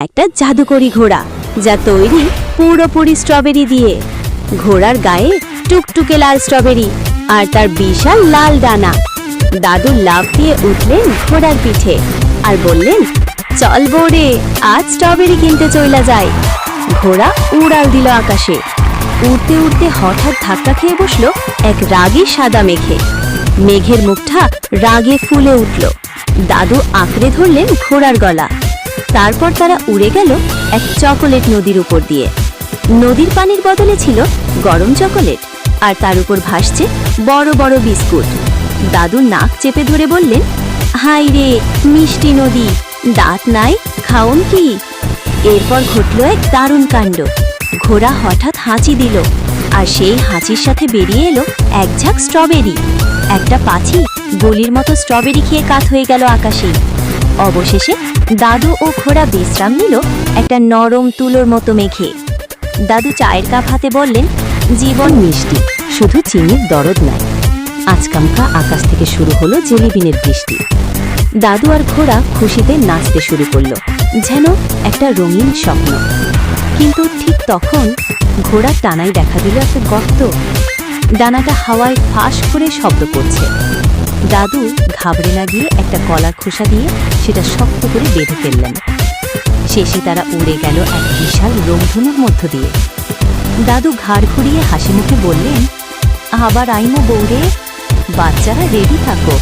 একটা জাদুকরি ঘোড়া, যা তৈরি পুরোপুরি স্ট্রবেরি দিয়ে। ঘোড়ার গায়ে টুকটুকে লাল স্ট্রবেরি আর তার বিশাল লাল ডানা। দাদু লাফ দিয়ে উঠলেন ঘোড়ার পিঠে আর বললেন, চল বোরে, আজ স্ট্রবেরি কিনতে চইলা যায় ঘোড়া উড়াল দিল আকাশে। উড়তে উড়তে হঠাৎ ধাক্কা খেয়ে বসল এক রাগী সাদা মেঘে। মেঘের মুখটা রাগে ফুলে উঠল। দাদু আঁকড়ে ধরলেন ঘোড়ার গলা। তারপর তারা উড়ে গেল এক চকোলেট নদীর উপর দিয়ে। নদীর পানির বদলে ছিল গরম চকোলেট, আর তার উপর ভাসছে বড় বড় বিস্কুট। দাদু নাক চেপে ধরে বললেন হাই রে, মিষ্টি নদী, দাঁত নাই, খাওন কি? এরপর ঘটল এক দারুণ কাণ্ড। ঘোড়া হঠাৎ হাঁচি দিল, আর সেই হাঁচির সাথে বেরিয়ে এলো এক ঝাঁক স্ট্রবেরি। একটা পাছি গলির মতো স্ট্রবেরি খেয়ে কাত হয়ে গেল আকাশে অবশেষে দাদু ও ঘোড়া বিশ্রাম নিল একটা নরম তুলোর মতো মেঘে। দাদু চায়ের কাপ হাতে বললেন, জীবন মিষ্টি, শুধু চিনির দরদ নাই। আজকামকা আকাশ থেকে শুরু হলো জেলিবিনের বৃষ্টি দাদু আর ঘোড়া খুশিতে নাচতে শুরু করল, যেন একটা রঙিন স্বপ্ন। কিন্তু ঠিক তখন ঘোড়ার টানায় দেখা দিল একটা গর্ত। ডানাটা হাওয়ায় ফাঁস করে শব্দ করছে। দাদু ঘাবড়ে না গিয়ে একটা কলার খোসা দিয়ে সেটা শক্ত করে বেঁধে ফেললেন। শেষে তারা উড়ে গেল এক বিশাল রংধনুর মধ্য দিয়ে। দাদু ঘাড় ঘুরিয়ে হাসি মুখে বললেন, আবার আইমো বৌরে বাচ্চারা রেডি থাকো।